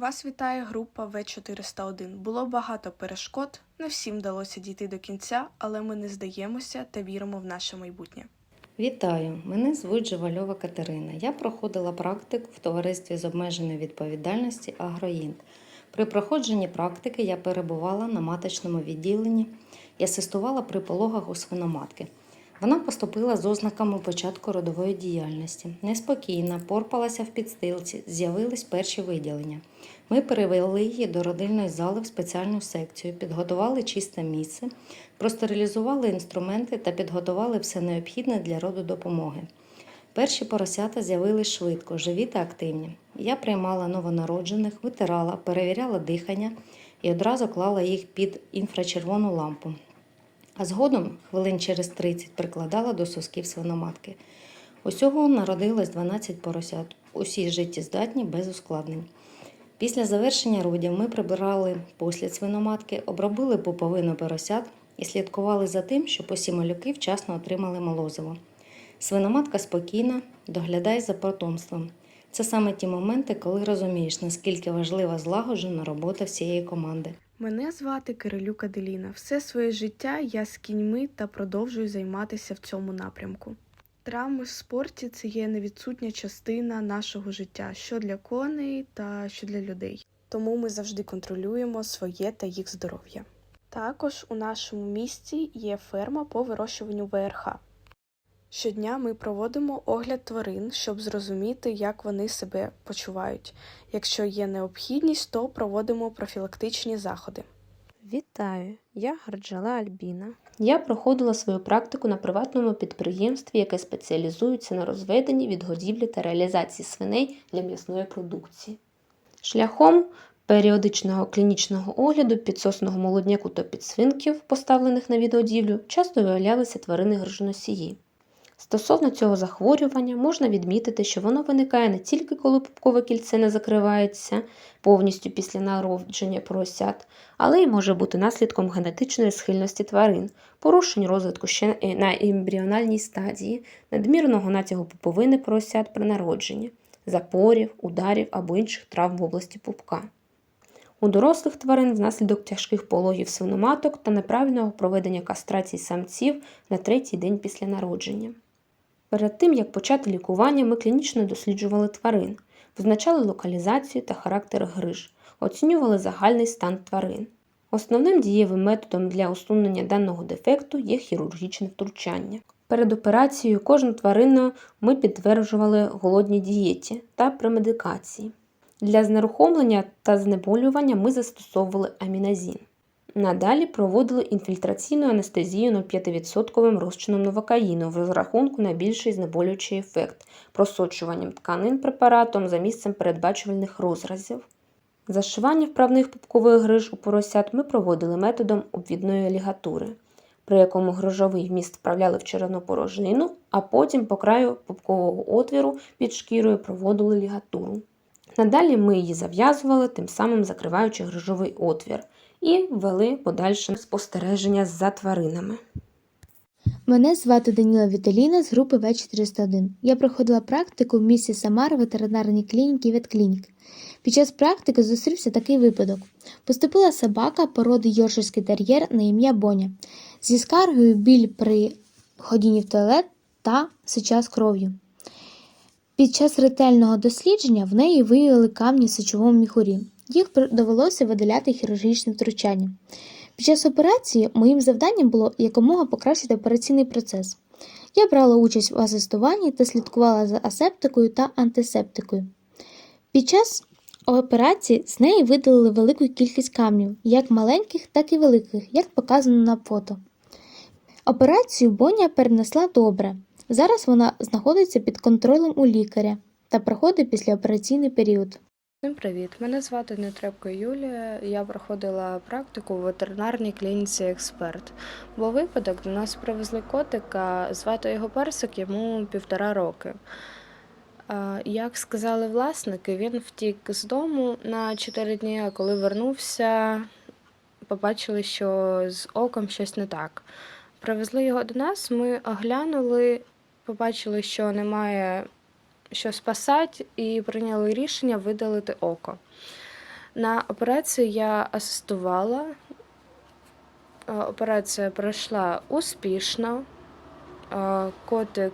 Вас вітає група В401. Було багато перешкод, не всім вдалося дійти до кінця, але ми не здаємося та віримо в наше майбутнє. Вітаю! Мене звуть Живальова Катерина. Я проходила практику в товаристві з обмеженою відповідальності Агроїнт. При проходженні практики я перебувала на маточному відділенні і асистувала при пологах у свиноматки. Вона поступила з ознаками початку родової діяльності. Неспокійна, порпалася в підстилці, з'явились перші виділення. Ми перевели її до родильної зали в спеціальну секцію, підготували чисте місце, простерилізували інструменти та підготували все необхідне для роду допомоги. Перші поросята з'явились швидко, живі та активні. Я приймала новонароджених, витирала, перевіряла дихання і одразу клала їх під інфрачервону лампу. А згодом, хвилин через 30, прикладала до сосків свиноматки. Усього народилось 12 поросят, усі життєздатні без ускладнень. Після завершення родів ми прибирали послід свиноматки, обробили пуповину поросят і слідкували за тим, щоб усі малюки вчасно отримали молозиво. Свиноматка спокійна, доглядай за потомством. Це саме ті моменти, коли розумієш, наскільки важлива злагоджена робота всієї команди. Мене звати Кирилюк Аделіна. Все своє життя я з кіньми та продовжую займатися в цьому напрямку. Травми в спорті це є невідсутня частина нашого життя, що для коней та що для людей. Тому ми завжди контролюємо своє та їх здоров'я. Також у нашому місті є ферма по вирощуванню ВРХ. Щодня ми проводимо огляд тварин, щоб зрозуміти, як вони себе почувають. Якщо є необхідність, то проводимо профілактичні заходи. Вітаю, я Гарджала Альбіна. Я проходила свою практику на приватному підприємстві, яке спеціалізується на розведенні, відгодівлі та реалізації свиней для м'ясної продукції. Шляхом періодичного клінічного огляду підсосного молодняку та підсвинків, поставлених на відгодівлю, часто виявлялися тварини грижоносії. Стосовно цього захворювання можна відмітити, що воно виникає не тільки коли пупкове кільце не закривається повністю після народження поросят, але й може бути наслідком генетичної схильності тварин, порушень розвитку ще на ембріональній стадії, надмірного натягу пуповини поросят при народженні, запорів, ударів або інших травм в області пупка. У дорослих тварин внаслідок тяжких пологів свиноматок та неправильного проведення кастрації самців на третій день після народження. Перед тим, як почати лікування, ми клінічно досліджували тварин, визначали локалізацію та характер гриж, оцінювали загальний стан тварин. Основним дієвим методом для усунення даного дефекту є хірургічне втручання. Перед операцією кожну тварину ми підтверджували голодній дієті та премедикації. Для знерухомлення та знеболювання ми застосовували аміназін. Надалі проводили інфільтраційну анестезію 0,5% розчином новокаїну в розрахунку на більший знеболюючий ефект, просочуванням тканин препаратом за місцем передбачувальних розразів. Зашивання вправних пупкових гриж у поросят ми проводили методом обвідної лігатури, при якому грижовий вміст вправляли в черевну порожнину, а потім по краю пупкового отвіру під шкірою проводили лігатуру. Надалі ми її зав'язували, тим самим закриваючи грижовий отвір, і вели подальше спостереження за тваринами. Мене звати Даніла Віталіна з групи В401. Я проходила практику в місті Самар ветеринарній клініки «Ветклінік». Під час практики зустрівся такий випадок. Поступила собака породи Йорширський тер'єр на ім'я Боня зі скаргою біль при ходінні в туалет та сеча з кров'ю. Під час ретельного дослідження в неї виявили камні в сечовому міхурі. Їх довелося видаляти хірургічним втручанням. Під час операції моїм завданням було якомога покращити операційний процес. Я брала участь в асистуванні та слідкувала за асептикою та антисептикою. Під час операції з неї видалили велику кількість камнів, як маленьких, так і великих, як показано на фото. Операцію Боня перенесла добре. Зараз вона знаходиться під контролем у лікаря та проходить післяопераційний період. Всім привіт! Мене звати Нетребко Юлія. Я проходила практику в ветеринарній клініці Експерт. Був випадок, до нас привезли котика, звати його персик, йому півтора роки. Як сказали власники, він втік з дому на 4 дні, а коли вернувся, побачили, що з оком щось не так. Привезли його до нас, ми оглянули, побачили, що немає що спасати, і прийняли рішення видалити око. На операції я асистувала. Е, Операція пройшла успішно. Е, Котик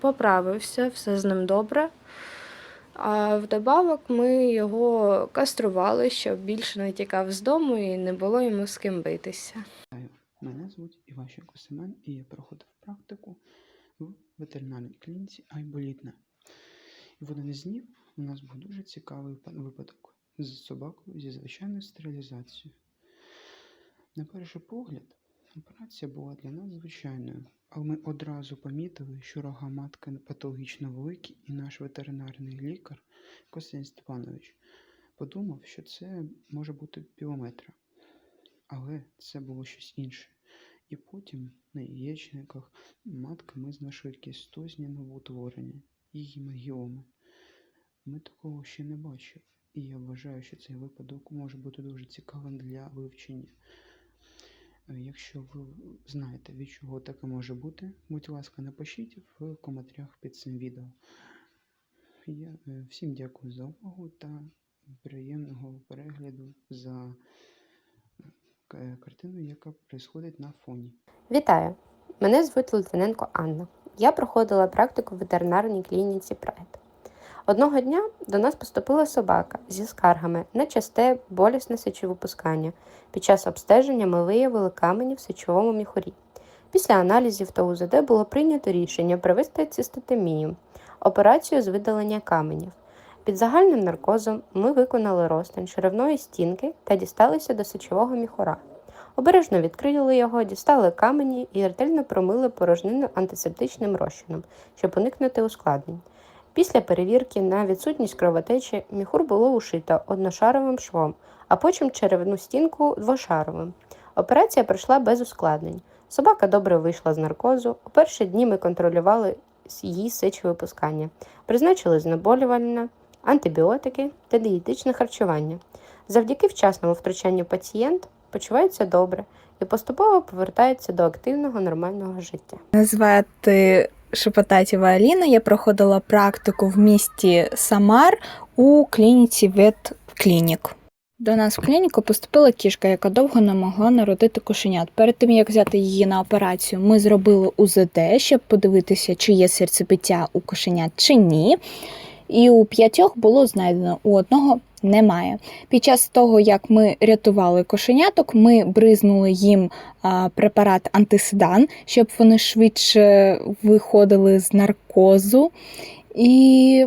поправився, все з ним добре. А вдобавок ми його кастрували, щоб більше не тікав з дому і не було йому з ким битися. Мене звуть Іващенко Семен і я проходив практику в ветеринарній клініці Айболітна. І в один із днів у нас був дуже цікавий випадок з собакою зі звичайною стерилізацією. На перший погляд, операція була для нас звичайною, але ми одразу помітили, що рога матки патологічно великі, і наш ветеринарний лікар Костянтин Степанович подумав, що це може бути пілометра. Але це було щось інше. І потім на яєчниках матки ми знайшли кістозні новоутворення і гемангіоми. Ми такого ще не бачили. І я вважаю, що цей випадок може бути дуже цікавим для вивчення. Е, Якщо ви знаєте, від чого таке може бути, будь ласка, напишіть в коментарях під цим відео. Я е, всім дякую за увагу та приємного перегляду за картину, яка происходить на фоні. Вітаю! Мене звуть Литвиненко Анна. Я проходила практику в ветеринарній клініці Прайд. Одного дня до нас поступила собака зі скаргами на часте болісне сечовипускання. Під час обстеження ми виявили камені в сечовому міхурі. Після аналізів та УЗД було прийнято рішення провести цистотемію, операцію з видалення каменів. Під загальним наркозом ми виконали розтин черевної стінки та дісталися до сечового міхура. Обережно відкрили його, дістали камені і ретельно промили порожнину антисептичним розчином, щоб уникнути ускладнень. Після перевірки на відсутність кровотечі міхур було ушито одношаровим швом, а потім черевну стінку двошаровим. Операція пройшла без ускладнень. Собака добре вийшла з наркозу. У перші дні ми контролювали її сечовипускання, призначили знеболювальне, антибіотики та дієтичне харчування. Завдяки вчасному втручанню пацієнт почувається добре і поступово повертається до активного нормального життя. Мене звати Шепотатєва Аліна. Я проходила практику в місті Самар у клініці ветклінік. До нас в клініку поступила кішка, яка довго не могла народити кошенят. Перед тим як взяти її на операцію, ми зробили УЗД, щоб подивитися, чи є серцебиття у кошенят чи ні. І у п'ятьох було знайдено, у одного немає. Під час того, як ми рятували кошеняток, ми бризнули їм препарат антиседан, щоб вони швидше виходили з наркозу. І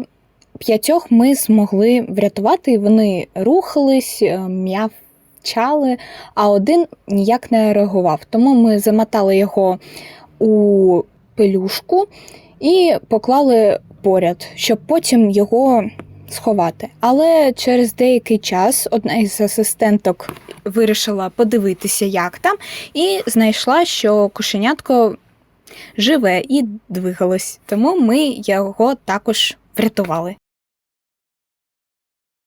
п'ятьох ми змогли врятувати, вони рухались, е, м'явчали, а один ніяк не реагував. Тому ми замотали його у пелюшку і поклали поряд, щоб потім його сховати. Але через деякий час одна із асистенток вирішила подивитися, як там, і знайшла, що кошенятко живе і двигалось. Тому ми його також врятували.